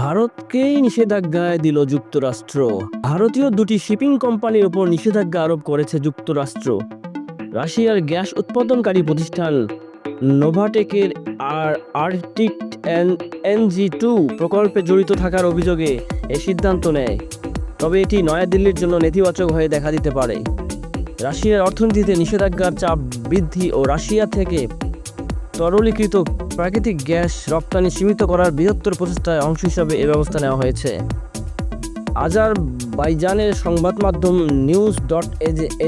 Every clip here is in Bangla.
ভারতকেই নিষেধাজ্ঞায় দিল যুক্তরাষ্ট্র। ভারতীয় দুটি শিপিং কোম্পানির উপর নিষেধাজ্ঞা আরোপ করেছে যুক্তরাষ্ট্র। রাশিয়ার গ্যাস উৎপাদনকারী প্রতিষ্ঠান নোভাটেকের আর আর্টিক এনজি টু প্রকল্পে জড়িত থাকার অভিযোগে এই সিদ্ধান্ত নেয়। তবে এটি নয়াদিল্লির জন্য নেতিবাচক হয়ে দেখা দিতে পারে। রাশিয়ার অর্থনীতিতে নিষেধাজ্ঞার চাপ বৃদ্ধি ও রাশিয়া থেকে তরলীকৃত প্রাকৃতিক গ্যাস রপ্তানি সীমিত করার বৃহত্তর প্রচেষ্টায় অংশ হিসাবে এ ব্যবস্থা নেওয়া হয়েছে। আজার বাইজানের সংবাদ মাধ্যম নিউজ ডট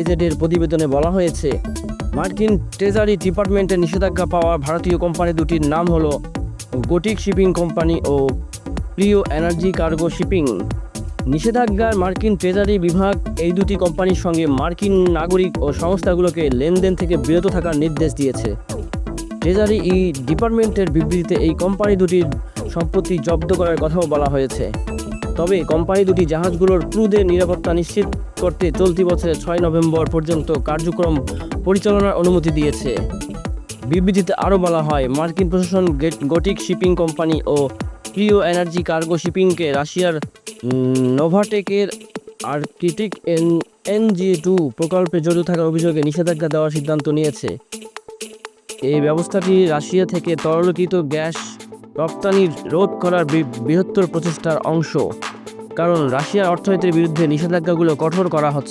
এজেডের প্রতিবেদনে বলা হয়েছে, মার্কিন ট্রেজারি ডিপার্টমেন্টের নিষেধাজ্ঞা পাওয়া ভারতীয় কোম্পানি দুটির নাম হলো গোটিক শিপিং কোম্পানি ও প্রিয় এনার্জি কার্গো শিপিং। নিষেধাজ্ঞার মার্কিন ট্রেজারি বিভাগ এই দুটি কোম্পানির সঙ্গে মার্কিন নাগরিক ও সংস্থাগুলোকে লেনদেন থেকে বিরত থাকার নির্দেশ দিয়েছে। ট্রেজারি ই ডিপার্টমেন্টের বিবৃতিতে এই কোম্পানি দুটির সম্পত্তি জব্দ করার কথাও বলা হয়েছে। তবে কোম্পানি দুটি জাহাজগুলোর ক্রুদের নিরাপত্তা নিশ্চিত করতে চলতি বছরের ছয় নভেম্বর পর্যন্ত কার্যক্রম পরিচালনার অনুমতি দিয়েছে। বিবৃতিতে আরও বলা হয়, মার্কিন প্রশাসন গেট- গটিক শিপিং কোম্পানি ও প্রিয় এনার্জি কার্গো শিপিংকে রাশিয়ার নোভাটেকের আর্কিটিক এন, এনজি টু প্রকল্পে জড়িত থাকার অভিযোগে নিষেধাজ্ঞা দেওয়ার সিদ্ধান্ত নিয়েছে। এই ব্যবস্থাটি রাশিয়া থেকে তরলকৃত গ্যাস রপ্তানি রোধ করার বৃহত্তর প্রচেষ্টার অংশ। কারণ রাশিয়ার অর্থনীতির বিরুদ্ধে নিষেধাজ্ঞাগুলো কঠোর করা হচ্ছে।